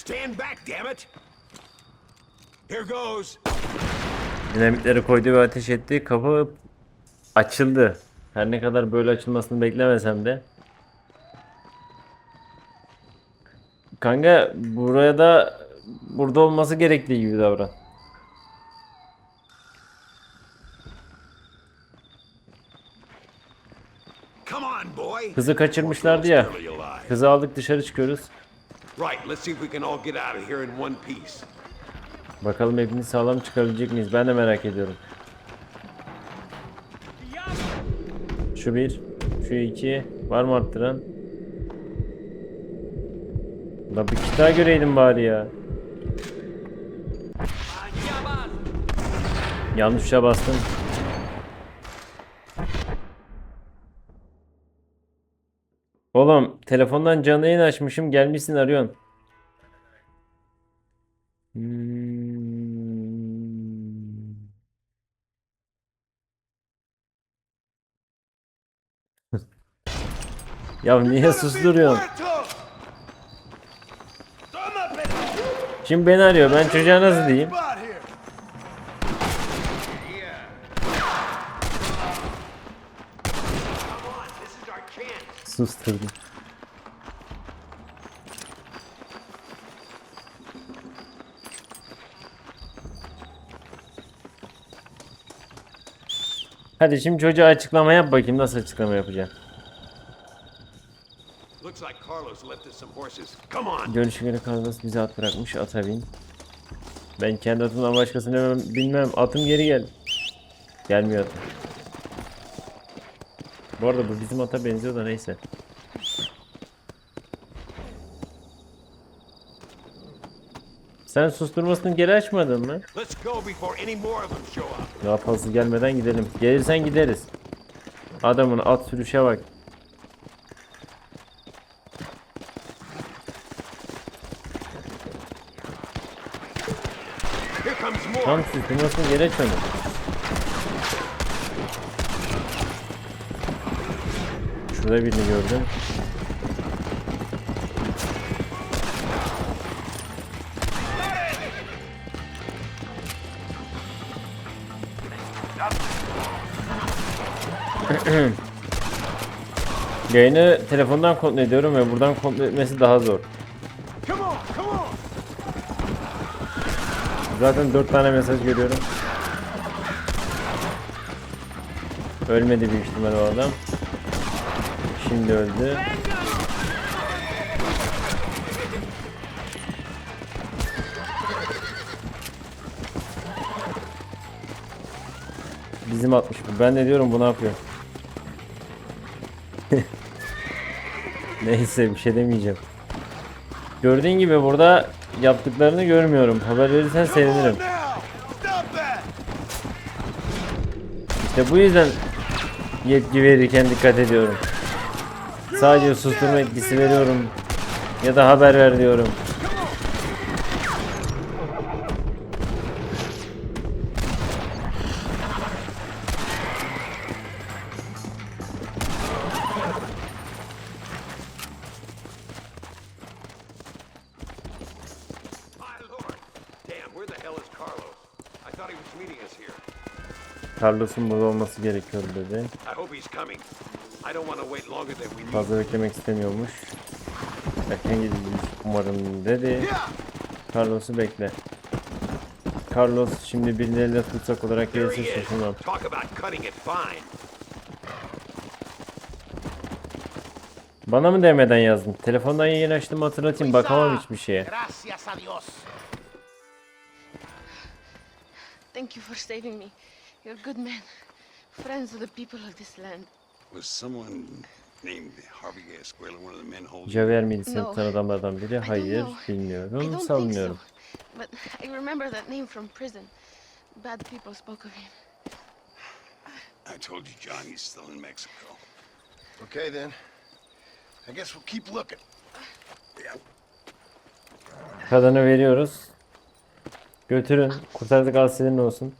Stand back, damn it! Here goes. Dinamitleri koydu ve ateş etti. Kapı açıldı. Her ne kadar böyle açılmasını beklemesem de. Kanka buraya da burada olması gerektiği gibi davran. Come on, boy. Kızı kaçırmışlardı ya. Kızı aldık dışarı çıkıyoruz. Right, let's see if we can all get out of here in one piece. Bakalım hepimiz sağlam çıkabilecek miyiz? Ben de merak ediyorum. Şu bir, şu iki. Var mı arttıran? La bir daha göreydim bari ya. Yanlış tuşa bastım. Oğlum telefondan canlı yayın açmışım gelmişsin arıyorsun. Hmm. Ya niye susturuyorsun? Şimdi beni arıyor. Ben çocuğa nasıl diyeyim? Susturdum. Hadi şimdi çocuğa açıklama yap bakayım nasıl açıklama on. Görüşe göre Carlos bize at bırakmış ata bin. Ben kendi atımdan başkasını bilmem. Atım geri gel. Gelmiyor atım. Bu arada bu bizim ata benziyor da neyse. Sen susturmasını geri açmadın mı? Daha fazla gelmeden gidelim. Gelirsen gideriz. Adamın at sürüşe bak. Tam susturmasını geri aç Şurada birini gördüm. Yayını telefondan kontrol ediyorum ve buradan kontrol etmesi daha zor. Zaten 4 tane mesaj görüyorum. Ölmedi büyük ihtimal o adam. Şimdi öldü. Bizim atmış bu. Ben de diyorum bu ne yapıyor? Neyse bir şey demeyeceğim. Gördüğün gibi burada yaptıklarını görmüyorum. Haber verirsen sevinirim. İşte bu yüzden yetki verirken dikkat ediyorum. Sadece susturma etkisi veriyorum. Ya da haber ver diyorum. Carlos'un burada olması gerekiyor dedi. I hope he's coming. I don't want to wait longer than we need. Fazla beklemek istemiyormuş. Erken gideceğiz umarım dedi. Carlos'u bekle. Carlos şimdi birileriyle tutsak olarak gelirse şaşırmam. Bana mı demeden yazdın? Telefondan yayın açtım hatırlatayım bakamam hiçbir şeye. A. Thank you for saving me. You're good men, friends of the people of this land. Was someone named Harvey Escuela one of the men holding? Javier seni No. tutan adamlardan biri? I don't Hayır know. I bilmiyorum don't think so. sanmıyorum. But I remember that name from prison. Bad people spoke of him. I told you Johnny's still in Mexico. Okay then. I guess we'll keep looking. Yeah. Kadını veriyoruz. Götürün. Kurtardık al olsun.